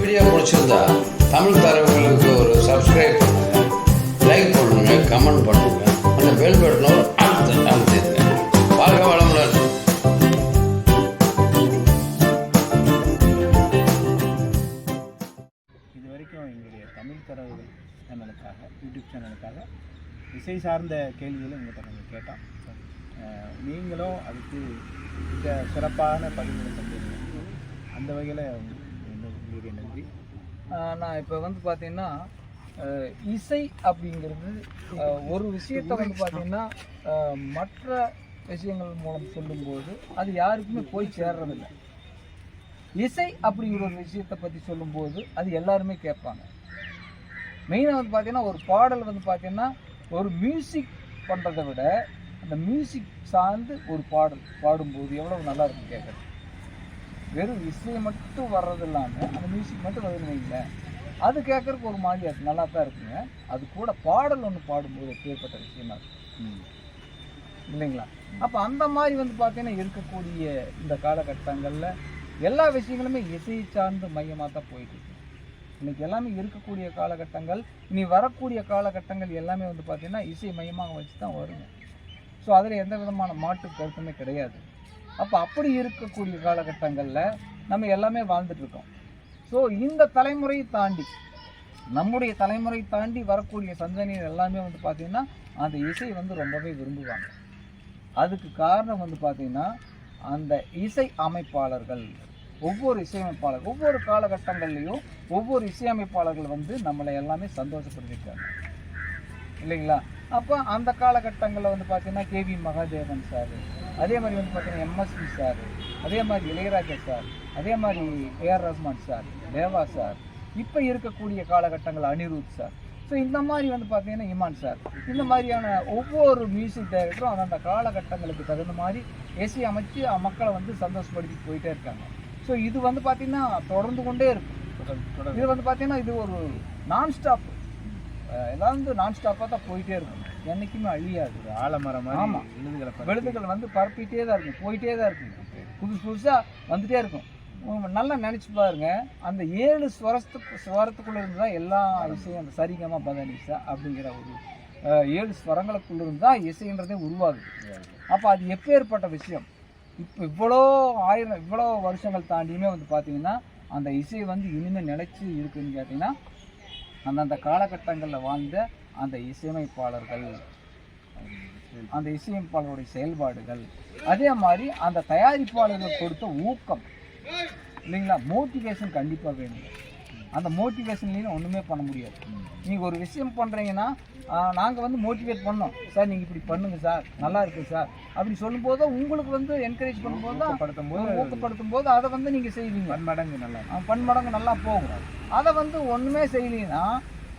Video பிடிச்சிருந்தா தமிழ் தரவுகளுக்கு ஒரு subscribe பண்ணுங்க. லைக் பண்ணுங்க கமெண்ட் பண்ணுங்க. அந்த பெல் பட்டனை அழுத்து அழுத்திடுங்க வாழ்க வளமுடன். இது வரைக்கும் எங்களுடைய தமிழ் தரவுகள் சேனலுக்காக யூடியூப் சேனலுக்காக இசை சார்ந்த கேள்விகளை உங்கள்கிட்ட நாங்கள் கேட்டோம். நீங்களும் அதுக்கு மிக சிறப்பான பதிவுகளை தந்தீங்க அந்த வகையில் உங்களுடைய நன்றி நான் இப்போ வந்து பார்த்தீங்கன்னா இசை அப்படிங்கிறது ஒரு விஷயத்தை வந்து பார்த்தீங்கன்னா மற்ற விஷயங்கள் மூலம் சொல்லும்போது அது யாருக்குமே போய் சேர்றதில்லை. இசை அப்படிங்கிற ஒரு விஷயத்தை பற்றி சொல்லும்போது அது எல்லாருமே கேட்பாங்க. மெயினாக வந்து பார்த்தீங்கன்னா ஒரு பாடல் வந்து பார்த்தீங்கன்னா ஒரு மியூசிக் பண்ணுறதை விட அந்த மியூசிக் சார்ந்து ஒரு பாடல் பாடும்போது எவ்வளவு நல்லா இருக்கும் கேட்குறது வெறும் இசை மட்டும் வர்றது இல்லாமல் அந்த மியூசிக் மட்டும் வருதுன்னு வைங்களேன் அது கேட்கறதுக்கு ஒரு மாதிரி இருக்கு நல்லா தான் இருக்குங்க. அது கூட பாடல் ஒன்று பாடும்போது எப்பேற்பட்ட விஷயமா இருக்கும் இல்லைங்களா? அப்போ அந்த மாதிரி வந்து பார்த்தீங்கன்னா இருக்கக்கூடிய இந்த காலகட்டங்களில் எல்லா விஷயங்களுமே இசையை சார்ந்து மையமாக தான் போயிட்டு இருக்கு. இன்னைக்கு எல்லாமே இருக்கக்கூடிய காலகட்டங்கள் இனி வரக்கூடிய காலகட்டங்கள் எல்லாமே வந்து பார்த்தீங்கன்னா இசை மையமாக வச்சு தான் வருங்க ஸோ அதில் எந்த விதமான மாற்று கருத்துமே கிடையாது. அப்போ அப்படி இருக்கக்கூடிய காலகட்டங்களில் நம்ம எல்லாமே வாழ்ந்துட்டுருக்கோம் ஸோ இந்த தலைமுறையை தாண்டி நம்முடைய தலைமுறை தாண்டி வரக்கூடிய சந்ததியினர் எல்லாமே வந்து பார்த்திங்கன்னா அந்த இசை வந்து ரொம்பவே விரும்புவாங்க. அதுக்கு காரணம் வந்து பார்த்திங்கன்னா அந்த இசை அமைப்பாளர்கள் ஒவ்வொரு இசையமைப்பாளர் ஒவ்வொரு காலகட்டங்கள்லையும் ஒவ்வொரு இசையமைப்பாளர்கள் வந்து நம்மளை எல்லாமே சந்தோஷப்படுத்திருக்காங்க இல்லைங்களா? அப்போ அந்த காலகட்டங்களில் வந்து பார்த்தீங்கன்னா கேவி மகாதேவன் சார் அதே மாதிரி வந்து பார்த்தீங்கன்னா எம்எஸ்வி சார் அதே மாதிரி இளையராஜா சார் அதே மாதிரி AR Rahman sir Deva sir இப்போ இருக்கக்கூடிய காலகட்டங்கள் அனிருத் சார். ஸோ இந்த மாதிரி வந்து பார்த்தீங்கன்னா இமான் சார். இந்த மாதிரியான ஒவ்வொரு மியூசிக் டைரக்டரும் அந்தந்த காலகட்டங்களுக்கு தகுந்த மாதிரி இசை அமைச்சு மக்களை வந்து சந்தோஷப்படுத்தி போயிட்டே இருக்காங்க. ஸோ இது வந்து பார்த்தீங்கன்னா தொடர்ந்து கொண்டே இருக்கும். இது வந்து பார்த்தீங்கன்னா இது ஒரு நான் ஸ்டாப் எல்லாம் வந்து நான் ஸ்டாப்பாக தான் போயிட்டே இருக்கும். என்றைக்குமே அழியாது. ஒரு ஆலமரம் ஆமா. மாதிரி விழுதுகளை விழுதுகள் வந்து பரப்பிட்டே தான் இருக்கும். போயிட்டே தான் இருக்கும். புதுசு புதுசாக வந்துட்டே இருக்கும். நல்லா நினச்சி பாருங்க. அந்த ஏழு ஸ்வரத்துக்கு ஸ்வரத்துக்குள்ள இருந்து தான் எல்லா இசையும் அந்த சரிகமா பதனிசா அப்படிங்கிற ஒரு ஏழு ஸ்வரங்களுக்குள்ள இருந்து தான் இசைன்றதே உருவாகுது. அப்போ அது எப்பேற்பட்ட விஷயம்? இப்போ இவ்வளோ ஆயிரம் இவ்வளோ வருஷங்கள் தாண்டியுமே வந்து பார்த்தீங்கன்னா அந்த இசை வந்து இனிமேல் நிலைச்சி இருக்குன்னு கேட்டிங்கன்னா அந்தந்த காலகட்டங்களில் வாழ்ந்த அந்த இசையமைப்பாளர்கள் அந்த இசையமைப்பாளருடைய செயல்பாடுகள் அதே மாதிரி அந்த தயாரிப்பாளர்கள் கொடுத்த ஊக்கம். இல்லைங்களா? மோட்டிவேஷன் கண்டிப்பாக வேணும். அந்த மோட்டிவேஷன்லேயும் ஒன்றுமே பண்ண முடியாது. நீங்கள் ஒரு விஷயம் பண்ணுறீங்கன்னா நாங்கள் வந்து மோட்டிவேட் பண்ணோம். சார் நீங்கள் இப்படி பண்ணுங்க சார். நல்லா இருக்கு சார். அப்படி சொல்லும்போது உங்களுக்கு வந்து என்கரேஜ் பண்ணும்போது தான் ஊக்கப்படுத்தும் போது ஊக்கப்படுத்தும் போது அதை வந்து நீங்கள் செய்வீங்க. பன்மடங்கு நல்லா பன்மடங்கு நல்லா போகும். அதை வந்து ஒன்றுமே செய்யலைன்னா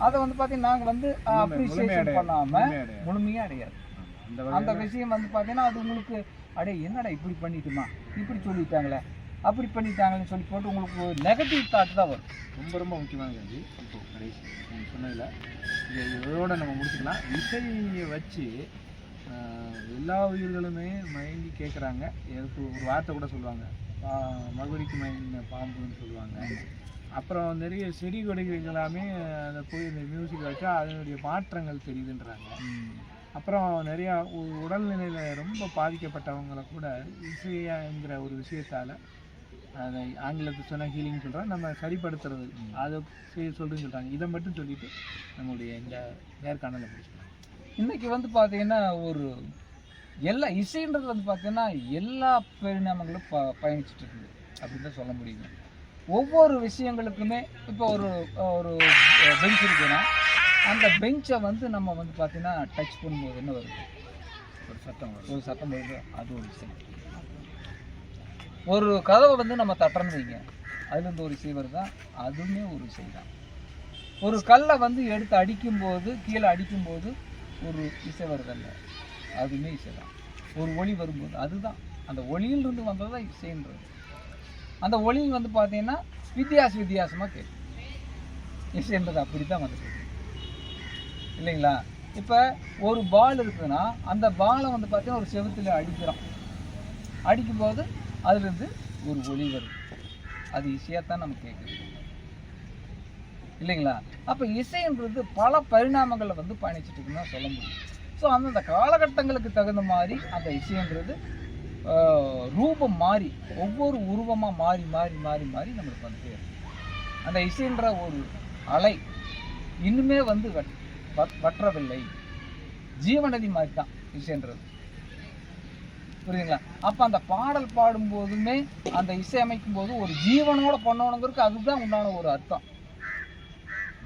அதை வந்து பார்த்தீங்கன்னா நாங்கள் வந்து அப்ரிசியேஷன் பண்ணாமல். முழுமையாக அடையாது. அந்த விஷயம் வந்து பார்த்தீங்கன்னா அது உங்களுக்கு அடே என்னடா இப்படி பண்ணிட்டுமா? இப்படி சொல்லிட்டாங்களே. அப்படி பண்ணிட்டாங்களேன்னு சொல்லி போட்டு உங்களுக்கு நெகட்டிவ் தாட் தான் வரும். ரொம்ப ரொம்ப முக்கியமான கேள்வி. இப்போ கடைசி நீங்கள் சொன்னதில். இது இதோட நம்ம முடிச்சுக்கலாம். இசையை வச்சு எல்லா உயிர்களுமே மயங்கி கேட்குறாங்க எனக்கு ஒரு வார்த்தை கூட சொல்லுவாங்க. மகுடிக்கு மயங்கின பாம்புன்னு சொல்லுவாங்க. அப்புறம் நிறைய செடி கொடிகள் எல்லாமே அந்த போய் இந்த மியூசிக் வச்சா அதனுடைய மாற்றங்கள் தெரியுதுன்றாங்க. அப்புறம் நிறையா உடல்நிலையில் ரொம்ப பாதிக்கப்பட்டவங்களை கூட இசைங்கிற ஒரு விஷயத்தால் அதை ஆங்கிலத்தில் சொன்னால் ஹீலிங் சொல்கிறோம் நம்ம சரிப்படுத்துறது. அதை செய்ய சொல்கிறேன்னு சொல்கிறாங்க இதை மட்டும் சொல்லிட்டு நம்மளுடைய இந்த நேர்காணலை முடிச்சுக்கலாம். இன்னைக்கு வந்து பார்த்தீங்கன்னா ஒரு எல்லா இசைன்றது வந்து பார்த்தீங்கன்னா எல்லா பரிணாமங்களும் ப பயணிச்சுட்டு இருக்குது. அப்படின்னு தான் சொல்ல முடியுங்க ஒவ்வொரு விஷயங்களுக்குமே இப்போ ஒரு ஒரு பெஞ்ச் இருக்குன்னா அந்த பெஞ்சை வந்து நம்ம வந்து பார்த்தீங்கன்னா டச் பண்ணும்போது என்ன வருது? ஒரு சட்டம் வரும் ஒரு சத்தம் வருது. அது ஒரு இசை ஒரு கதவை வந்து நம்ம தட்டுறோம்னு வைங்க. அதுலேருந்து ஒரு இசை வருதா அதுவுமே ஒரு இசை தான். ஒரு கல்லை வந்து எடுத்து அடிக்கும்போது கீழே அடிக்கும்போது ஒரு இசை வருதல்ல. அதுவுமே இசை தான். ஒரு ஒளி வரும்போது அதுதான். அந்த ஒளியிலிருந்து வந்தது தான் இசைன்றது. அந்த ஒளியில் வந்து பார்த்தீங்கன்னா வித்தியாச வித்தியாசமாக கேட்கும். இசைன்றது அப்படி தான் வந்து இல்லைங்களா? இப்போ ஒரு பால் இருக்குதுன்னா அந்த பாலை வந்து பார்த்தீங்கன்னா ஒரு செவத்தில் அடிக்கிறோம். அடிக்கும்போது அதுலேருந்து ஒரு ஒளி வருது அது இசையாக தான் நம்ம கேட்குது. இல்லைங்களா? அப்போ இசைன்றது பல பரிணாமங்களை வந்து பயணிச்சுட்டு இருக்குன்னு சொல்ல முடியும். ஸோ அந்தந்த காலகட்டங்களுக்கு தகுந்த மாதிரி அந்த இசைன்றது ரூபம் மாறி ஒவ்வொரு உருவமாக மாறி மாறி மாறி மாறி நம்மளுக்கு வந்துட்டே இருக்கும் அந்த இசைன்ற ஒரு அலை இன்னுமே வந்து வட்- வற்றவில்லை. ஜீவநதி மாதிரி தான் இசைன்றது. புரியுதுங்களா? அப்போ அந்த பாடல் பாடும்போதுமே அந்த இசை அமைக்கும் போது ஒரு ஜீவனோட பண்ணணுங்கிறதுக்கு அதுதான் உண்டான ஒரு அர்த்தம்.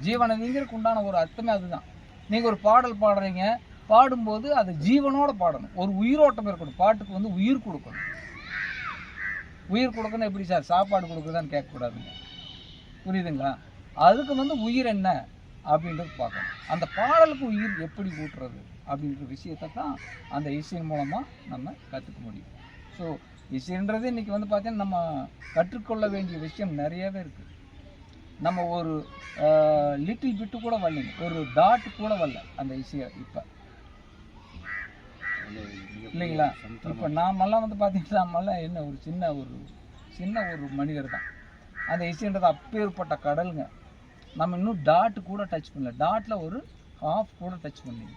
ஜீவனதிங்கிறதுக்கு உண்டான ஒரு அர்த்தமே அதுதான். நீங்கள் ஒரு பாடல் பாடுறீங்க பாடும்போது அது ஜீவனோட பாடணும். ஒரு உயிரோட்டம் இருக்கணும். பாட்டுக்கு வந்து உயிர் கொடுக்கணும். உயிர் கொடுக்கணும் எப்படி சார்? சாப்பாடு கொடுக்குறதான்னு கேட்கக்கூடாதுங்க. புரியுதுங்களா? அதுக்கு வந்து உயிர் என்ன? அப்படின்றது பார்க்கணும். அந்த பாடலுக்கு உயிர் எப்படி ஊட்டுறது? அப்படின்ற விஷயத்தை தான் அந்த இசையின் மூலமாக நம்ம கற்றுக்க முடியும். ஸோ இசைன்றது இன்றைக்கி வந்து பார்த்தீங்கன்னா நம்ம கற்றுக்கொள்ள வேண்டிய விஷயம் நிறையவே இருக்குது நம்ம ஒரு லிட்டில் பிட்டு கூட வரலைங்க ஒரு டாட் கூட வரல அந்த இசையை இப்போ. இல்லைங்களா? இப்போ நாமெல்லாம் வந்து பார்த்தீங்கன்னா நாமெல்லாம் என்ன ஒரு சின்ன ஒரு சின்ன ஒரு மனிதர் தான். அந்த இசைன்றது அப்பேற்பட்ட கடலுங்க. நம்ம இன்னும் டாட் கூட டச் பண்ணல. டாட்டில் ஒரு ஹாஃப் கூட டச் பண்ணிங்க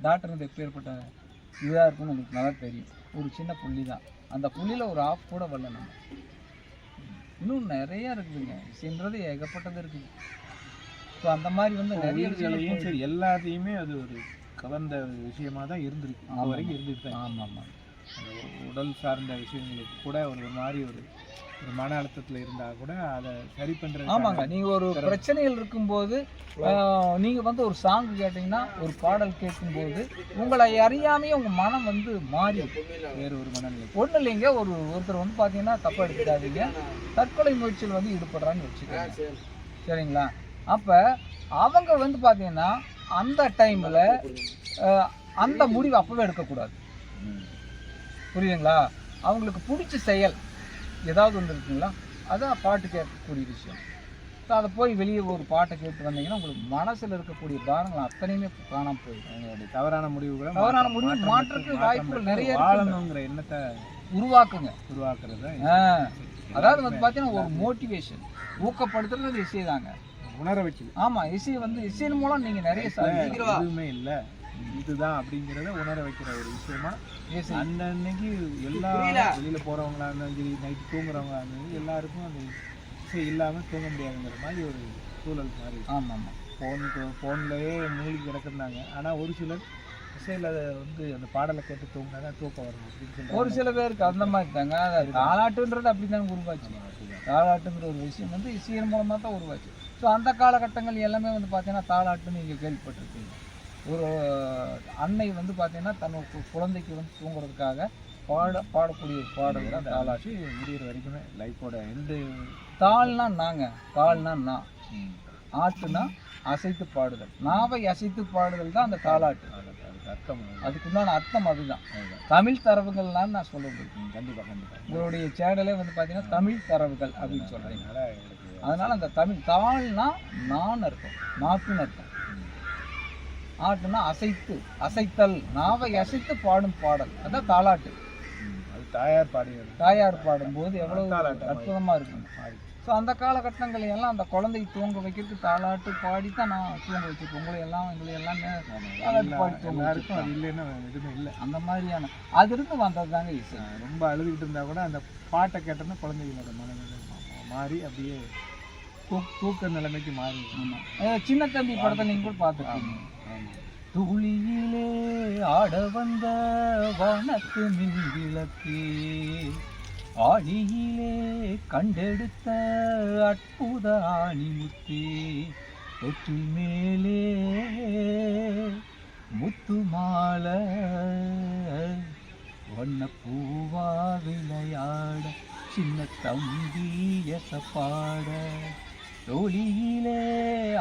டாட்ன்றது எப்பேற்பட்ட இதாக இருக்கும்னு உங்களுக்கு நல்லா தெரியும். ஒரு சின்ன புள்ளி தான் அந்த புள்ளியில் ஒரு ஆஃப் கூட வரல நம்ம. இன்னும் நிறைய இருக்குதுங்க. இசைன்றது ஏகப்பட்டது இருக்குது. ஸோ அந்த மாதிரி வந்து நிறைய விஷயங்கள் சரி. எல்லாத்தையுமே அது ஒரு கலந்த ஒரு விஷயமா தான் இருந்திருக்கு. ஆமா. வரைக்கும் இருந்துட்டு தான் ஆமாம் ஆமாம். அந்த உடல் சார்ந்த விஷயங்களுக்கு கூட ஒரு மாதிரி ஒரு ஒரு மன அழுத்தத்தில் இருந்தால் கூட அதை சரி பண்ணுறது ஆமாங்க. நீங்கள் ஒரு பிரச்சனைகள் இருக்கும்போது ஆஹ், நீங்க வந்து ஒரு சாங் கேட்டிங்கன்னா ஒரு பாடல் கேட்கும்போது உங்களை அறியாமையே உங்க மனம் வந்து மாறி வேறு ஒரு மனநிலை. ஒன்றும் இல்லைங்க. ஒரு ஒருத்தர் வந்து பார்த்தீங்கன்னா தப்பா எடுத்துக்காதீங்க. தற்கொலை முயற்சியில் வந்து ஈடுபடுறான்னு வச்சுக்கோங்க. சரிங்களா? அப்போ அவங்க வந்து பார்த்தீங்கன்னா அந்த டைமில் அந்த முடிவு அப்போவே எடுக்கக்கூடாது. புரியுதுங்களா? அவங்களுக்கு பிடிச்ச செயல் ஏதாவது ஒன்று இருக்குங்களா? அதான் பாட்டு கேட்கக்கூடிய விஷயம். ஸோ அதை போய் வெளியே ஒரு பாட்டை கேட்டு வந்தீங்கன்னா உங்களுக்கு மனசில் இருக்கக்கூடிய பாரங்கள் அத்தனையுமே காணாமல் போயிடும். அவங்களுடைய தவறான முடிவுகளை தவறான முடிவு மாற்றத்துக்கு வாய்ப்புகள் நிறைய. வாழணுங்கிற எண்ணத்தை உருவாக்குங்க. உருவாக்குறது? அதாவது வந்து பார்த்தீங்கன்னா ஒரு மோட்டிவேஷன் ஊக்கப்படுத்துறது இசை தாங்க உணர வைக்குது ஆமாம் இசை வந்து இசையின் மூலம் நீங்கள் நிறைய சாதிக்கலாம் எதுவுமே இல்லை. இதுதான் அப்படிங்கிறத உணர வைக்கிற ஒரு விஷயமா அன்னன்னைக்கு எல்லா வெளியில போறவங்களா இருந்தாலும் சரி நைட்டு தூங்குறவங்களா இருந்தாலும் எல்லாருக்கும் அந்த இசை இல்லாம தூங்க முடியாதுங்கிற மாதிரி ஒரு சூழல் மாதிரி ஆமாம் ஆமாம் ஃபோனுக்கு ஃபோன்லயே மூழ்கி கிடக்குறாங்க. ஆனா ஒரு சிலர் இசையில வந்து அந்த பாடலை கேட்டு தூங்கினா தான் தூக்கம் வரும் அப்படின்னு சொல்றாங்க. ஒரு சில பேருக்கு அந்த மாதிரி தாங்க. தாலாட்டுன்றது அப்படி தான் உருவாச்சு. தாலாட்டுங்கிற ஒரு விஷயம் வந்து இசையின் மூலமாக தான் உருவாச்சு. ஸோ அந்த காலகட்டங்கள் எல்லாமே வந்து பார்த்தீங்கன்னா தாலாட்டுன்னு நீங்கள் கேள்விப்பட்டிருப்பீங்க. ஒரு அன்னை வந்து பார்த்தீங்கன்னா தன்னோட குழந்தைக்கு வந்து தூங்குறதுக்காக பாட பாடக்கூடிய பாடல் தான் தாளாச்சு முடியிற வரைக்குமே லைஃபோட எந்த தாள்னா நாங்க தாள்னா நான் ஆட்டுனா அசைத்து பாடுதல். நாவை அசைத்து பாடுதல் தான் அந்த அதுக்கு அர்த்தம். அதுக்குண்டான அர்த்தம் அதுதான். தமிழ் தரவுகள்லாம் நான் சொல்ல முடியும். ம், கண்டிப்பா கண்டிப்பா. உங்களுடைய சேனலே வந்து பார்த்தீங்கன்னா தமிழ் தரவுகள் அப்படின்னு சொல்கிறீங்க அதனால அந்த தமிழ் தாள்னா நான் அர்த்தம். நாக்குன்னு அர்த்தம். ஆட்டுனா அசைத்து அசைத்தல். நாவை அசைத்து பாடும் பாடல். அதான் தாலாட்டு. அது தாயார் பாடியது தாயார் பாடும்போது எவ்வளவு தாலாட்டு அற்புதமாக இருக்கும். ஸோ அந்த காலகட்டங்கள் எல்லாம் அந்த குழந்தையை தூங்க வைக்கிறதுக்கு தாலாட்டு பாடி தான் நான் தூங்க வச்சிருக்கேன் உங்களை எல்லாம் எங்களை எல்லாமே தாலாட்டு பாடி தூங்க வச்சிருக்கேன். அது இல்லைன்னா எதுவுமே இல்லை. அந்த மாதிரியான அதிலிருந்து வந்தது தாங்க இசை. ரொம்ப அழுதுகிட்டு இருந்தா கூட அந்த பாட்டை கேட்டோன்னா குழந்தைகளோட மனநிலை மாறி அப்படியே தூக்க நிலைமைக்கு மாறி ஆமாம் சின்ன தம்பி படத்தை நீங்கள் கூட பார்த்துருக்கீங்க துளியிலே ஆட வந்த வனத்து மின்விளக்கே ஆடியிலே கண்டெடுத்த அற்புத ஆணிமுத்தே தொற்றில் மேலே முத்து மாலை வண்ணப்பூவா விளையாட சின்ன தம்பி எசப்பாட தோழியிலே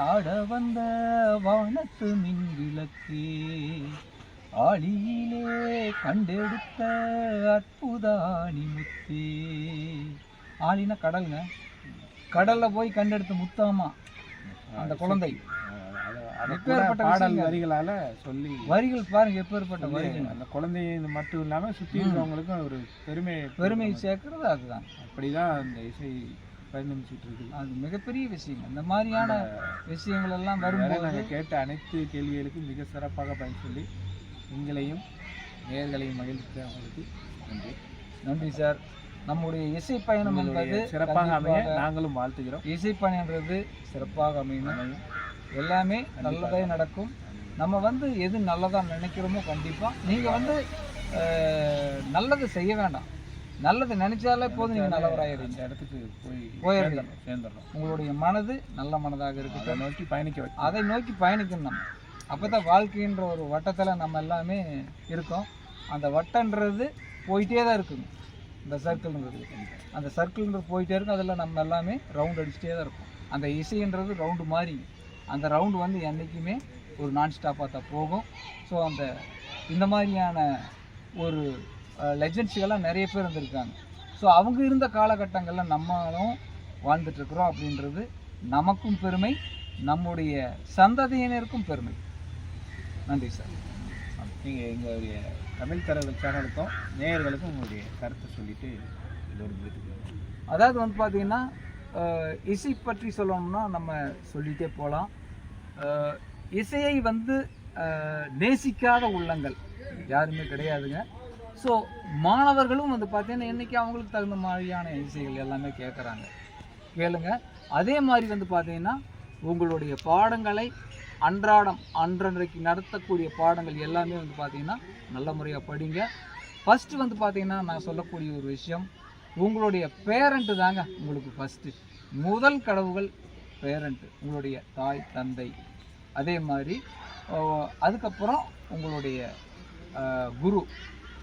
ஆட வந்த வானத்து மின் விளக்கே ஆளியிலே கண்டெடுத்த அற்புத ஆணிமுத்தே ஆளினா கடலுங்க. கடல்ல போய் கண்டெடுத்த முத்தாமா அந்த குழந்தை. பாடல். வரிகளால சொல்லி வரிகள் பாருங்க எப்பேற்பட்ட வரிகள். அந்த குழந்தைங்க மட்டும் இல்லாம சுத்தி இருக்கவங்களுக்கும் ஒரு பெருமை பெருமை சேர்க்கறது அதுதான். அப்படிதான் அந்த இசை பயணிச்சுட்டு இருக்குது அது மிகப்பெரிய விஷயம் இந்த மாதிரியான விஷயங்கள் எல்லாம் வரும்போது நாங்கள் கேட்ட அனைத்து கேள்விகளுக்கும் மிக சிறப்பாக பதில் சொல்லி எங்களையும் நேயர்களையும் மகிழ்ச்சி அவங்களுக்கு நன்றி. நன்றி சார். நம்முடைய இசை பயணம் என்பது சிறப்பாக அமைய கண்டிப்பாக நாங்களும் வாழ்த்துகிறோம். இசை பயணம்ன்றது சிறப்பாக அமையணும். எல்லாமே நல்லதே நடக்கும். நம்ம வந்து எது நல்லதா நினைக்கிறோமோ கண்டிப்பா. நீங்க வந்து நல்லது செய்ய வேண்டாம். நல்லது நினைச்சாலே போதும் நீங்க நல்லவராயிருங்க இந்த இடத்துக்கு போய் போயிடுறீங்க. சேர்ந்துடணும், சேர்ந்துடணும். உங்களுடைய மனது நல்ல மனதாக இருக்கட்டும். அதை நோக்கி பயணிக்க அதை நோக்கி பயணிக்கணும் நம்ம. அப்போ தான் வாழ்க்கைன்ற ஒரு வட்டத்தில் நம்ம எல்லாமே இருக்கோம். அந்த வட்டன்றது போயிட்டே தான் இருக்குங்க. இந்த சர்க்கிள்ன்றது. அந்த சர்க்கிள்ன்றது போயிட்டே இருக்கும். அதில் நம்ம எல்லாமே ரவுண்ட் அடிச்சுட்டே தான் இருக்கும். அந்த இசைன்றது ரவுண்டு மாதிரி அந்த ரவுண்டு வந்து என்றைக்குமே ஒரு நான் ஸ்டாப்பாக தான் போகும். ஸோ அந்த இந்த மாதிரியான ஒரு லெஜெண்ட்ஸுகள்லாம் நிறைய பேர் இருந்திருக்காங்க ஸோ அவங்க இருந்த காலகட்டங்களில் நம்மளும் வாழ்ந்துட்டுருக்குறோம் அப்படின்றது நமக்கும் பெருமை நம்முடைய சந்ததியினருக்கும் பெருமை. நன்றி சார் நீங்கள் எங்களுடைய தமிழ் தரவு சேனலுக்கும் நேயர்களுக்கும் உங்களுடைய கருத்தை சொல்லிட்டு இதோட முடித்துக்கலாம் அதாவது வந்து பார்த்தீங்கன்னா இசை பற்றி சொல்லணும்னா நம்ம சொல்லிகிட்டே போகலாம் இசையை வந்து நேசிக்காத உள்ளங்கள் யாருமே கிடையாதுங்க. ஸோ மாணவர்களும் வந்து பார்த்தீங்கன்னா இன்றைக்கி அவங்களுக்கு தகுந்த மாதிரியான இசைகள் எல்லாமே கேட்குறாங்க கேளுங்க. அதே மாதிரி வந்து பார்த்தீங்கன்னா உங்களுடைய பாடங்களை அன்றாடம் அன்றன்றைக்கு நடத்தக்கூடிய பாடங்கள் எல்லாமே வந்து பார்த்தீங்கன்னா நல்ல முறையாக படிங்க. ஃபஸ்ட்டு வந்து பார்த்தீங்கன்னா நான் சொல்லக்கூடிய ஒரு விஷயம் உங்களுடைய பேரண்ட்டு தாங்க உங்களுக்கு ஃபஸ்ட்டு முதல் கடவுகள் பேரண்ட்டு உங்களுடைய தாய் தந்தை. அதே மாதிரி அதுக்கப்புறம் உங்களுடைய குரு.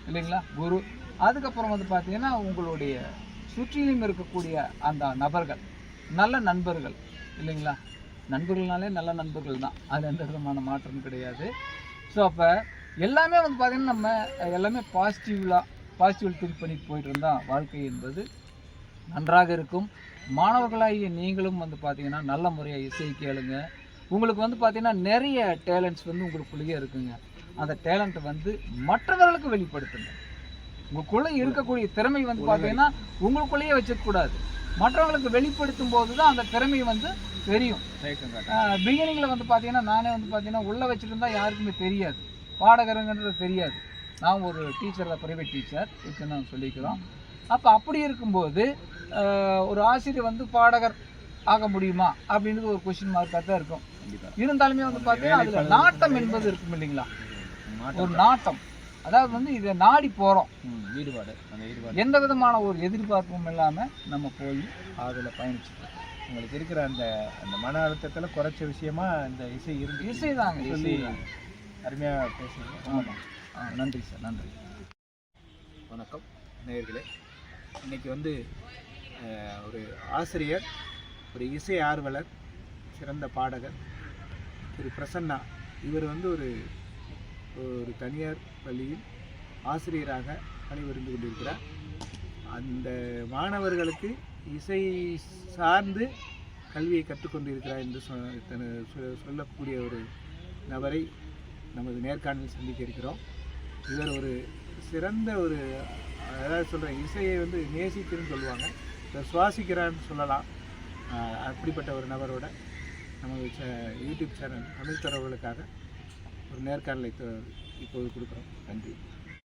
இல்லைங்களா? குரு. அதுக்கப்புறம் வந்து பார்த்தீங்கன்னா உங்களுடைய சுற்றிலும் இருக்கக்கூடிய அந்த நபர்கள் நல்ல நண்பர்கள் இல்லைங்களா? நண்பர்கள்னாலே நல்ல நண்பர்கள் தான். அது எந்த விதமான மாற்றம் கிடையாது. ஸோ அப்போ எல்லாமே வந்து பார்த்திங்கன்னா நம்ம எல்லாமே பாசிட்டிவ்லாக பாசிட்டிவ் திங்க் பண்ணிட்டு போயிட்டு இருந்தால் வாழ்க்கை என்பது நன்றாக இருக்கும். மாணவர்களாகிய நீங்களும் வந்து பார்த்தீங்கன்னா நல்ல முறையாக இசை கேளுங்க. உங்களுக்கு வந்து பார்த்தீங்கன்னா நிறைய டேலண்ட்ஸ் வந்து உங்களுக்குள்ளேயே இருக்குங்க. அந்த டேலண்ட்டை வந்து மற்றவர்களுக்கு வெளிப்படுத்துங்க. உங்களுக்குள்ளே இருக்கக்கூடிய திறமை வந்து பார்த்தீங்கன்னா உங்களுக்குள்ளேயே வச்சிருக்கக்கூடாது மற்றவங்களுக்கு வெளிப்படுத்தும் போது தான் அந்த திறமை வந்து தெரியும். பிகினிங்கில் வந்து பார்த்தீங்கன்னா நானே வந்து பார்த்தீங்கன்னா உள்ளே வச்சுட்டு இருந்தால் யாருக்குமே தெரியாது. பாடகருங்கன்றது தெரியாது. நான் ஒரு டீச்சர் ப்ரைவேட் டீச்சர் நான் சொல்லிக்கிறோம். அப்போ அப்படி இருக்கும்போது ஒரு ஆசிரியர் வந்து பாடகர் ஆக முடியுமா? அப்படின்றது ஒரு கொஷின் மார்க்காக தான் இருக்கும். இருந்தாலுமே வந்து பார்த்தீங்கன்னா அதில் நாட்டம் என்பது இருக்கும் இல்லைங்களா? ஒரு நாட்டம். அதாவது வந்து இதை நாடி போகிறோம் ஈடுபாடு அந்த ஈடுபாடு. எந்த விதமான ஒரு எதிர்பார்ப்பும் இல்லாமல் நம்ம போய் அதில் பயணிச்சுட்டு. உங்களுக்கு இருக்கிற அந்த அந்த மன அழுத்தத்துல குறைச்ச விஷயமா இந்த இசை இருந்து இசைதாங்க சொல்லி இசை அருமையா பேசுறீங்க ஆமாம் ஆ நன்றி சார் நன்றி. வணக்கம் நேயர்களே. இன்னைக்கு வந்து ஒரு ஆசிரியர் ஒரு இசை ஆர்வலர் சிறந்த பாடகர் திரு பிரசன்னா. இவர் வந்து ஒரு ஒரு தனியார் பள்ளியில் ஆசிரியராக பணிபுரிந்து கொண்டிருக்கிறார். அந்த மாணவர்களுக்கு இசை சார்ந்து கல்வியை கற்றுக்கொண்டிருக்கிறார் என்று சொ- சொ- சொல்லக்கூடிய ஒரு நபரை நமது நேர்காணலில் சந்திக்க இருக்கிறோம். இவர் ஒரு சிறந்த ஒரு அதாவது சொல்கிறேன் இசையை வந்து நேசித்துன்னு சொல்லுவாங்க. இதை சுவாசிக்கிறான்னு சொல்லலாம். அப்படிப்பட்ட ஒரு நபரோட நமது சே- யூடியூப் சேனல் தமிழ் தரவுகளுக்காக ஒரு நேர்காணலை இப்போது கொடுக்குறோம். நன்றி.